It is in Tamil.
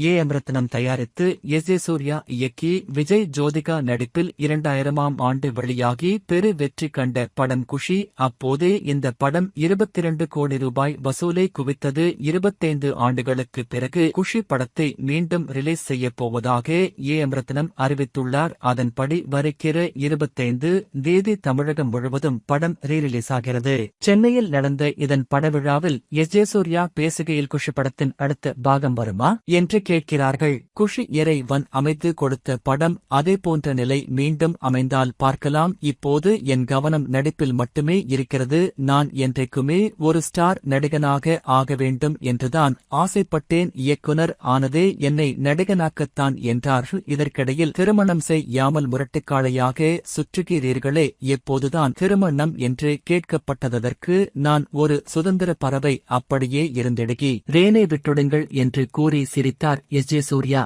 ஏ. எம் ரத்னம் தயாரித்து எஸ். ஏ. சூர்யா இயக்கி விஜய் ஜோதிகா நடிப்பில் இரண்டாயிரமாம் ஆண்டு வெளியாகி பெரு வெற்றி கண்ட படம் குஷி. அப்போதே இந்த படம் இருபத்திரண்டு கோடி ரூபாய் வசூலை குவித்தது. இருபத்தைந்து ஆண்டுகளுக்கு பிறகு குஷி படத்தை மீண்டும் ரிலீஸ் செய்யப் போவதாக ஏ. எம் ரத்னம் அறிவித்துள்ளார். அதன்படி வருகிற இருபத்தைந்து தேதி தமிழகம் முழுவதும் படம் ரீரிலீஸ் ஆகிறது சென்னையில் நடந்த இதன் படவிழாவில் எஸ். ஜே சூர்யா பேசுகையில் குஷி படத்தின் அடுத்த பாகம் வருமா? என்று கேட்கிறார்கள். குஷி இறைவன் அமைத்து கொடுத்த படம் அதே போன்ற நிலை மீண்டும் அமைந்தால் பார்க்கலாம். இப்போது என் கவனம் நடிப்பில் மட்டுமே இருக்கிறது. நான் என்றைக்குமே ஒரு ஸ்டார் நடிகனாக ஆக வேண்டும் என்றுதான் ஆசைப்பட்டேன். இயக்குனர் ஆனதே என்னை நடிகனாக்கத்தான் என்றார்கள் இதற்கிடையில் திருமணம் செய்யாமல் முரட்டுக்காளையாக சுற்றுகிறீர்களே. எப்போதுதான் திருமணம் என்று கேட்கப்பட்டதற்கு நான் ஒரு சுதந்திர பறவை அப்படியே இருந்திடுகி. ரேனே விட்டுடுங்கள் என்று கூறி சிரித்தார். S J Surya